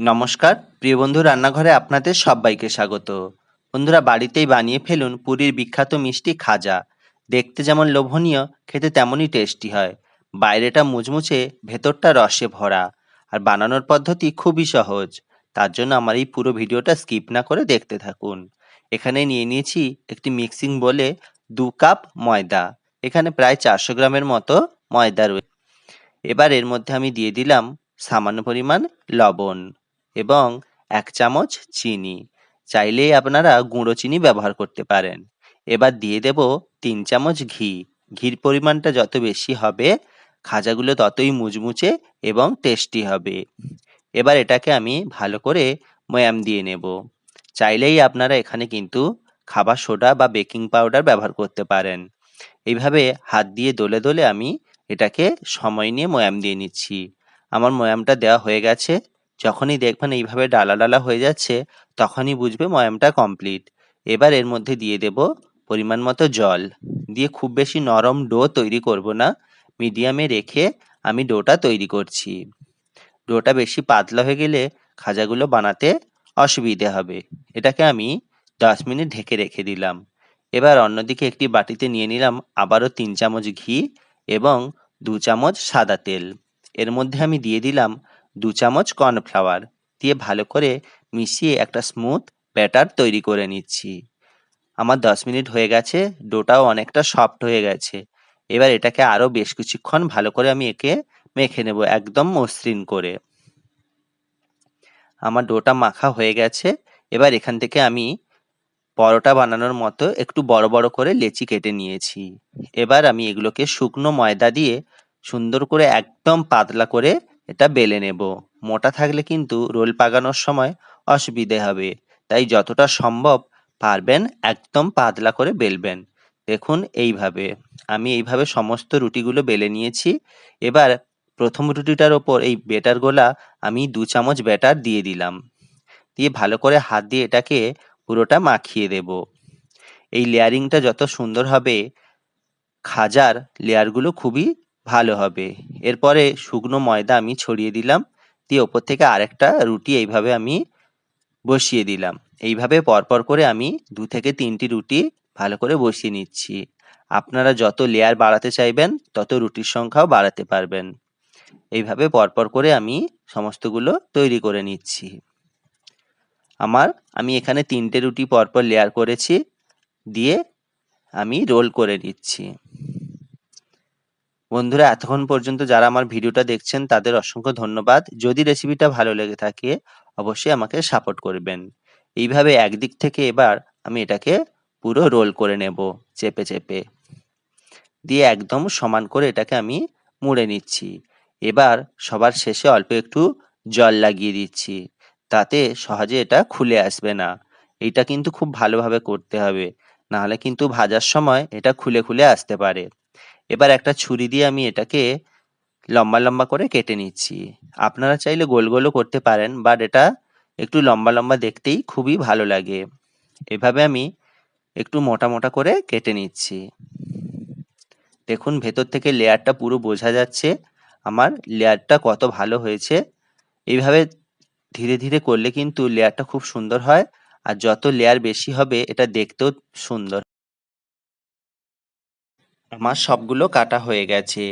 নমস্কার, প্রিয় বন্ধু, রান্নাঘরে আপনাদের সবাইকে স্বাগত। বন্ধুরা, বাড়িতেই বানিয়ে ফেলুন পুরীর বিখ্যাত মিষ্টি খাজা। দেখতে যেমন লোভনীয়, খেতে তেমনই টেস্টি হয়। বাইরেটা মুচমুচে, ভেতরটা রসে ভরা। আর বানানোর পদ্ধতি খুবই সহজ। তার জন্য আমার এই পুরো ভিডিওটা স্কিপ না করে দেখতে থাকুন। এখানে নিয়ে নিয়েছি একটি মিক্সিং বলে দু কাপ ময়দা। এখানে প্রায় চারশো গ্রামের মতো ময়দা রয়েছে এবার এর মধ্যে আমি দিয়ে দিলাম সামান্য পরিমাণ লবণ। এবং এক চামচ চিনি। চাইলেই আপনারা গুঁড়ো চিনি ব্যবহার করতে পারেন। এবার দিয়ে দেব তিন চামচ ঘি। ঘির পরিমাণটা যত বেশি হবে, খাজাগুলো ততই মুচমুচে এবং টেস্টি হবে। এবার এটাকে আমি ভালো করে ময়াম দিয়ে নেব। চাইলেই আপনারা এখানে কিন্তু খাবার সোডা বা বেকিং পাউডার ব্যবহার করতে পারেন। এইভাবে হাত দিয়ে দোলে দোলে আমি এটাকে সময় নিয়ে ময়াম দিয়ে নিচ্ছি। আমার ময়ামটা দেওয়া হয়ে গেছে। যখনই দেখবেন এইভাবে ডালা ডালা হয়ে যাচ্ছে, তখনই বুঝবে ময়ামটা কমপ্লিট এবার এর মধ্যে দিয়ে দেব পরিমাণ মতো জল। দিয়ে খুব বেশি নরম ডো তৈরি করব না। মিডিয়ামে রেখে আমি ডোটা তৈরি করছি। ডোটা বেশি পাতলা হয়ে গেলে খাজাগুলো বানাতে অসুবিধে হবে। এটাকে আমি দশ মিনিট ঢেকে রেখে দিলাম। এবার অন্যদিকে একটি বাটিতে নিয়ে নিলাম আবারও তিন চামচ ঘি এবং দু চামচ সাদা তেল। এর মধ্যে আমি দিয়ে দিলাম দু চামচ কর্নফ্লাওয়ার দিয়ে ভালো করে মিশিয়ে একটা স্মুথ ব্যাটার তৈরি করে নিচ্ছি। আমার দশ মিনিট হয়ে গেছে, ডোটাও অনেকটা সফট হয়ে গেছে। এবার এটাকে আরও বেশ কিছুক্ষণ ভালো করে আমি একে মেখে নেব একদম মসৃণ করে। আমার ডোটা মাখা হয়ে গেছে, এবার এখান থেকে আমি পরোটা বানানোর মতো একটু বড় বড় করে লেচি কেটে নিয়েছি। এবার আমি এগুলোকে শুকনো ময়দা দিয়ে সুন্দর করে একদম পাতলা করে এটা বেলে নেব। মোটা থাকলে কিন্তু রোল পাকানোর সময় অসুবিধে হবে। তাই যতটা সম্ভব পারবেন একদম পাতলা করে বেলবেন। দেখুন এইভাবে। আমি এইভাবে সমস্ত রুটিগুলো বেলে নিয়েছি। এবার প্রথম রুটিটার ওপর এই বেটার গোলা আমি দু চামচ ব্যাটার দিয়ে দিলাম। দিয়ে ভালো করে হাত দিয়ে এটাকে পুরোটা মাখিয়ে দেব। এই লেয়ারিংটা যত সুন্দর হবে, খাজার লেয়ারগুলো খুবই ভালো হবে। এরপরে শুকনো ময়দা আমি ছড়িয়ে দিলাম। দিয়ে ওপর থেকে আরেকটা রুটি এইভাবে আমি বসিয়ে দিলাম। এইভাবে পরপর করে আমি দু থেকে তিনটি রুটি ভালো করে বসিয়ে নিচ্ছি। আপনারা যত লেয়ার বাড়াতে চাইবেন, তত রুটির সংখ্যাও বাড়াতে পারবেন। এইভাবে পরপর করে আমি সমস্তগুলো তৈরি করে নিচ্ছি। আমার, আমি এখানে তিনটে রুটি পরপর লেয়ার করেছি। দিয়ে আমি রোল করে নিচ্ছি। বন্ধুরা, এতক্ষণ পর্যন্ত যারা আমার ভিডিওটা দেখছেন, তাদের অসংখ্য ধন্যবাদ। যদি রেসিপিটা ভালো লেগে থাকে, অবশ্যই আমাকে সাপোর্ট করবেন। এইভাবে একদিক থেকে এবার আমি এটাকে পুরো রোল করে নেব, চেপে চেপে। দিয়ে একদম সমান করে এটাকে আমি মুড়ে নিচ্ছি। এবার সবার শেষে অল্প একটু জল লাগিয়ে দিচ্ছি। তাতে সহজে এটা খুলে আসবে না। এটা কিন্তু খুব ভালোভাবে করতে হবে। নাহলে কিন্তু ভাজার সময় এটা খুলে খুলে আসতে পারে। এবার একটা ছুরি দিয়ে আমি এটাকে লম্বা লম্বা করে কেটে নিচ্ছি। আপনারা চাইলে গোল গোলও করতে পারেন বাট এটা একটু লম্বা লম্বা দেখতেই খুবই ভালো লাগে। এভাবে আমি একটু মোটা মোটা করে কেটে নিচ্ছি। দেখুন, ভেতর থেকে লেয়ারটা পুরো বোঝা যাচ্ছে, আমার লেয়ারটা কত ভালো হয়েছে। এইভাবে ধীরে ধীরে করলে কিন্তু লেয়ারটা খুব সুন্দর হয়, আর যত লেয়ার বেশি হবে, এটা দেখতেও সুন্দর আমার সবগুলো কাটা হয়ে গেছে।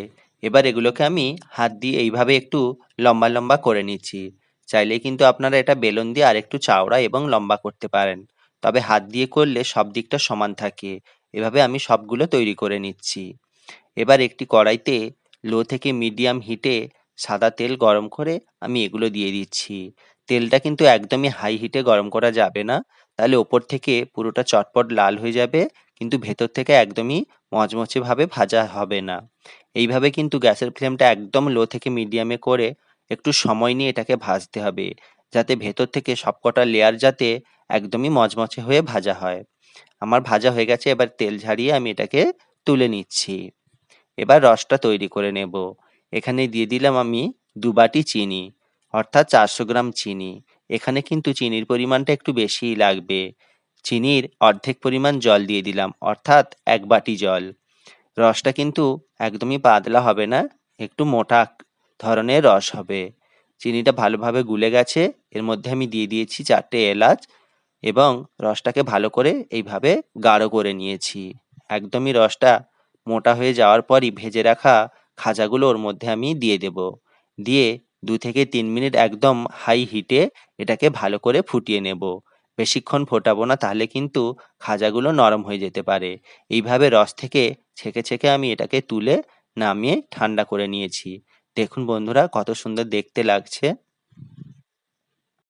এবার এগুলোকে আমি হাত দিয়ে এইভাবে একটু লম্বা লম্বা করে নিচ্ছি। চাইলে কিন্তু আপনারা এটা বেলুন দিয়ে আরেকটু চাওড়া এবং লম্বা করতে পারেন। তবে হাত দিয়ে করলে সব দিকটা সমান থাকে। এভাবে আমি সবগুলো তৈরি করে নিচ্ছি। এবার একটি কড়াইতে লো থেকে মিডিয়াম হিটে সাদা তেল গরম করে আমি এগুলো দিয়ে দিচ্ছি। তেলটা কিন্তু একদমই হাই হিটে গরম করা যাবে না। তাহলে ওপর থেকে পুরোটা চটপট লাল হয়ে যাবে কিন্তু ভেতর থেকে একদমই মচমচে ভাবে ভাজা হবে না। এইভাবে কিন্তু গ্যাসের ফ্লেমটা একদম লো থেকে মিডিয়ামে করে একটু সময় নিয়ে এটাকে ভাজতে হবে, যাতে ভেতর থেকে সবকটা লেয়ার যাতে একদমই মচমচে হয়ে ভাজা হয়। আমার ভাজা হয়ে গেছে, এবার তেল ঝারিয়ে আমি এটাকে তুলে নিচ্ছি। এবার রসটা তৈরি করে নেব। এখানে দিয়ে দিলাম আমি দু বাটি চিনি, অর্থাৎ চারশো গ্রাম চিনি। এখানে কিন্তু চিনির পরিমাণটা একটু বেশিই লাগবে। চিনির অর্ধেক পরিমাণ জল দিয়ে দিলাম, অর্থাৎ এক বাটি জল। রসটা কিন্তু একদমই পাতলা হবে না, একটু মোটা ধরনের রস হবে। চিনিটা ভালোভাবে গুলে গেছে, এর মধ্যে আমি দিয়ে দিয়েছি চারটে এলাচ এবং রসটাকে ভালো করে এইভাবে গাঢ় করে নিয়েছি। একদমই রসটা মোটা হয়ে যাওয়ার পরই ভেজে রাখা খাজাগুলো ওর মধ্যে আমি দিয়ে দেব। দিয়ে দু থেকে তিন মিনিট একদম হাই হিটে এটাকে ভালো করে ফুটিয়ে নেব। বেশিক্ষণ ফোটাবো না, তাহলে কিন্তু খাজাগুলো নরম হয়ে যেতে পারে। এইভাবে রস থেকে ছেঁকে ছেঁকে আমি এটাকে তুলে নামিয়ে ঠান্ডা করে নিয়েছি। দেখুন বন্ধুরা, কত সুন্দর দেখতে লাগছে।